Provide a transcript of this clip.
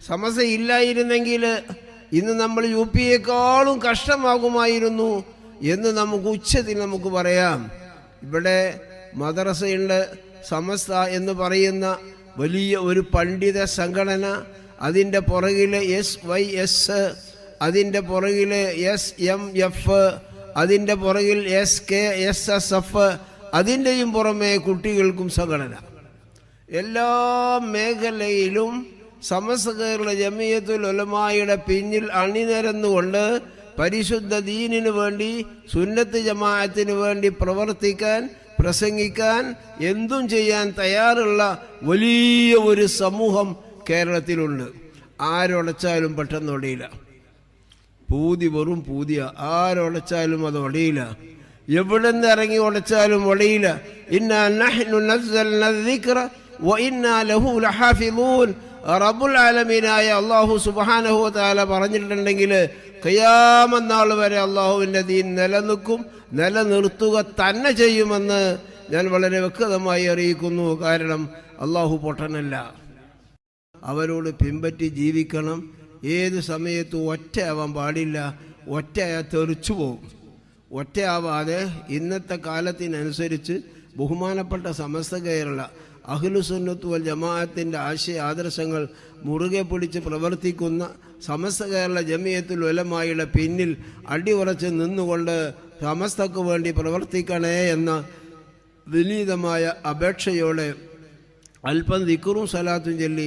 സമസ്ത ഇല്ലായിരുന്നെങ്കിൽ ഇന്ന് നമ്മൾ യു പിയേക്കാളും കഷ്ടമാകുമായിരുന്നു എന്ന് നമുക്ക് ഉച്ചത്തിൽ നമുക്ക് പറയാം. ഇവിടെ മദ്രസയുണ്ട് സമസ്ത എന്ന് പറയുന്ന വലിയ ഒരു പണ്ഡിത സംഘടന അതിന്റെ പുറകിൽ എസ് വൈ എസ് അതിന്റെ പുറകിൽ എസ് എം എഫ് അതിന്റെ പുറകിൽ S K S S F അതിന്റെയും പുറമെ കുട്ടികൾക്കും സംഘടന. എല്ലാ മേഖലയിലും സമസ്ത കേരള ജമിയത്തുൽ ഉലമായുടെ പിന്നിൽ അണിനിരന്നുകൊണ്ട് പരിശുദ്ധ ദീനിനു വേണ്ടി സുന്നത്ത് ജമാഅത്തിനു വേണ്ടി പ്രവർത്തിക്കാൻ പ്രസംഗിക്കാൻ എന്തും ചെയ്യാൻ തയ്യാറുള്ള വലിയ ഒരു സമൂഹം കേരളത്തിലുണ്ട്. ആരൊടച്ചാലും പെട്ടെന്ന് ഒടിയില്ല. പൂതി വെറും പൂതിയ. ആരൊടച്ചാലും അത് ഒടിയില്ല. എവിടെ നിന്ന് ഇറങ്ങി ഉടച്ചാലും ഒടിയില്ല. ഇന്നാ റബ്ബുൽ ആലമീനായ അള്ളാഹു സുബാനഹു താല പറഞ്ഞിട്ടുണ്ടെങ്കിൽ കയ്യാമെന്നാൾ വരെ അള്ളാഹുവിന്റെ ദീൻ നിലനിൽക്കും നിലനിർത്തുക തന്നെ ചെയ്യുമെന്ന് ഞാൻ വളരെ വ്യക്തമായി അറിയിക്കുന്നു. കാരണം അള്ളാഹു പൊട്ടനല്ല. അവരോട് പിൻപറ്റി ജീവിക്കണം. ഏത് സമയത്തും ഒറ്റയാവാൻ പാടില്ല. ഒറ്റയാ തെറിച്ചു പോകും. ഒറ്റയാവാതെ ഇന്നത്തെ കാലത്തിനനുസരിച്ച് ബഹുമാനപ്പെട്ട സമസ്ത കയറുള്ള അഖിലുസുന്നത്ത് വൽ ജമാഅത്തിന്റെ ആശയ ആദർശങ്ങൾ മുറുകെ പിടിച്ച് പ്രവർത്തിക്കുന്ന സമസ്ത കേരള ജമിയത്തിൽ ഉലമായുടെ പിന്നിൽ അടിയുറച്ച് നിന്നുകൊണ്ട് സമസ്തക്ക് വേണ്ടി പ്രവർത്തിക്കണേ എന്ന വിനീതമായ അപേക്ഷയോടെ അല്പം ദിക്കറും സലാത്തും ചൊല്ലി